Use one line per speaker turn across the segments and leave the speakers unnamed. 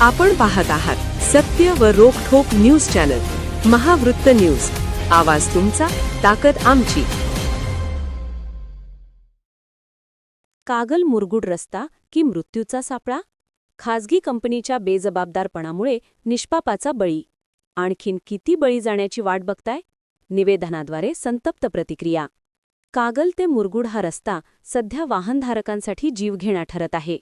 आपण पाहत आहात सत्य व रोखोक न्यूज चॅनल महावृत्त न्यूज. आवाज तुमचा ताकद आमची. कागल मुरगुड रस्ता की मृत्यूचा सापळा? खाजगी कंपनीच्या बेजबाबदारपणामुळे निष्पापाचा बळी. आणखीन किती बळी जाण्याची वाट बघताय? निवेदनाद्वारे संतप्त प्रतिक्रिया. कागल ते मुरगुड हा रस्ता सध्या वाहनधारकांसाठी जीवघेणा ठरत आहे.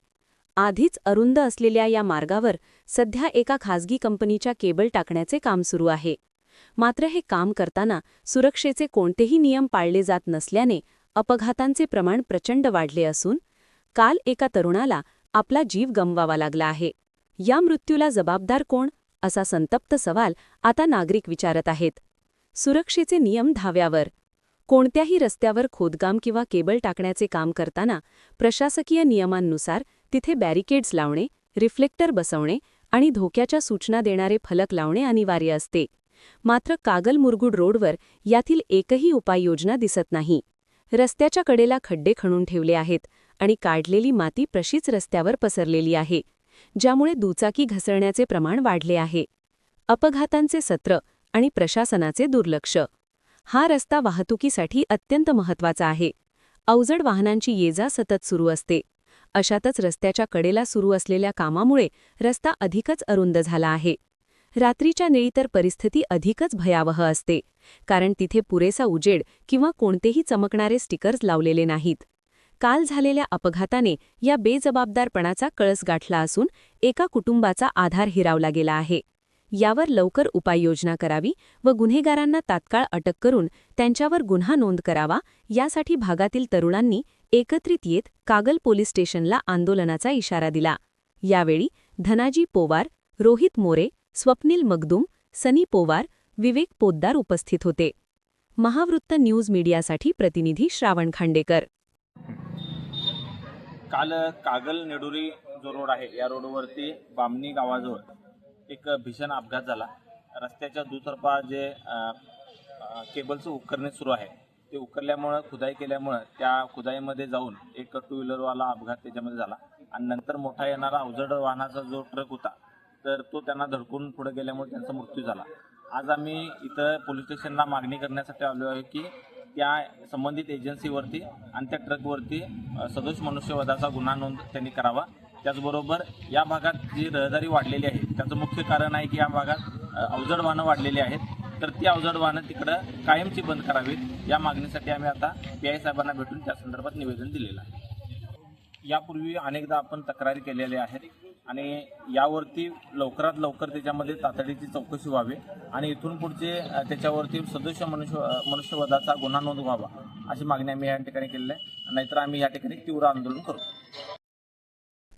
आधीच अरुंद असलेल्या या मार्गावर सध्या एका खासगी कंपनीच्या केबल टाकण्याचे काम सुरू आहे. मात्र हे काम करताना सुरक्षेचे कोणतेही नियम पाळले जात नसल्याने अपघातांचे प्रमाण प्रचंड वाढले असून काल एका तरुणाला आपला जीव गमवावा लागला आहे. या मृत्यूला जबाबदार कोण? असा संतप्त सवाल आता नागरिक विचारत आहेत. सुरक्षेचे नियम धाव्यावर. कोणत्याही रस्त्यावर खोदकाम किंवा केबल टाकण्याचे काम करताना प्रशासकीय नियमांनुसार तिथे बॅरिकेड्स लावणे रिफ्लेक्टर बसवणे आणि धोक्याच्या सूचना देणारे फलक लावणे अनिवार्य असते. मात्र कागल मुरगुड रोडवर यातील एकही उपाययोजना दिसत नाही. रस्त्याच्या कडेला खड्डे खणून ठेवले आहेत आणि काढलेली माती प्रशीच रस्त्यावर पसरलेली आहे ज्यामुळे दुचाकी घसरण्याचे प्रमाण वाढले आहे. अपघातांचे सत्र आणि प्रशासनाचे दुर्लक्ष. हा रस्ता वाहतुकीसाठी अत्यंत महत्त्वाचा आहे. अवजड वाहनांची ये जा सतत सुरू असते. अशातच रस्त्याच्या कडेला सुरू असलेल्या कामामुळे रस्ता अधिकच अरुंद झाला आहे. रात्रीच्या निळी तर परिस्थिती अधिकच भयावह असते कारण तिथे पुरेसा उजेड किंवा कोणतेही चमकणारे स्टिकर्स लावलेले नाहीत. काल झालेल्या अपघाताने या बेजबाबदारपणाचा कळस गाठला असून एका कुटुंबाचा आधार हिरावला गेला आहे. यावर लवकर उपाययोजना करावी व गुन्हेगारांना तात्काळ अटक करून त्यांच्यावर गुन्हा नोंद करावा यासाठी भागातील तरुणांनी एकत्रित येत कागल पोलीस स्टेशनला आंदोलनाचा इशारा दिला. यावेळी धनाजी पोवार रोहित मोरे स्वप्नील मगदुम सनी पोवार विवेक पोद्दार उपस्थित होते. महावृत्त न्यूज मीडियासाठी प्रतिनिधी श्रावण खांडेकर.
काल कागल नेडुरी जो रोड आहे या रोडवरती बामणी गावाजवळ एक भीषण अपघात झाला. रस्त्याच्या दुतर्फा जे केबलचं उपकरणे सुरू आहे ते उकरल्यामुळं खुदाई केल्यामुळं त्या खुदाईमध्ये जाऊन एक टू व्हीलरवाला अपघात त्याच्यामध्ये झाला. आणि नंतर मोठा येणारा अवजड वाहनाचा जो ट्रक होता तर तो त्यांना धडकून पुढे गेल्यामुळे त्यांचा मृत्यू झाला. आज आम्ही इथं पोलीस स्टेशनला मागणी करण्यासाठी आलो आहे की त्या संबंधित एजन्सीवरती आणि त्या ट्रकवरती सदोष मनुष्यवधाचा गुन्हा नोंद त्यांनी करावा. त्याचबरोबर या भागात जी रहदारी वाढलेली आहे त्याचं मुख्य कारण आहे की या भागात अवजड वाहनं वाढलेली आहेत. तर ती अवजड वाहनं तिकडं कायमची बंद करावीत या मागणीसाठी आम्ही आता पी आय साहेबांना भेटून त्या संदर्भात निवेदन दिलेलं आहे. यापूर्वी अनेकदा आपण तक्रारी केलेल्या आहेत आणि यावरती लवकरात लवकर त्याच्यामध्ये तातडीची चौकशी व्हावी आणि इथून पुढचे त्याच्यावरती सदस्य मनुष्य मनुष्यवधाचा गुन्हा नोंद व्हावा अशी मागणी आम्ही या ठिकाणी केलेली आहे. नाहीतर आम्ही या ठिकाणी तीव्र आंदोलन करू.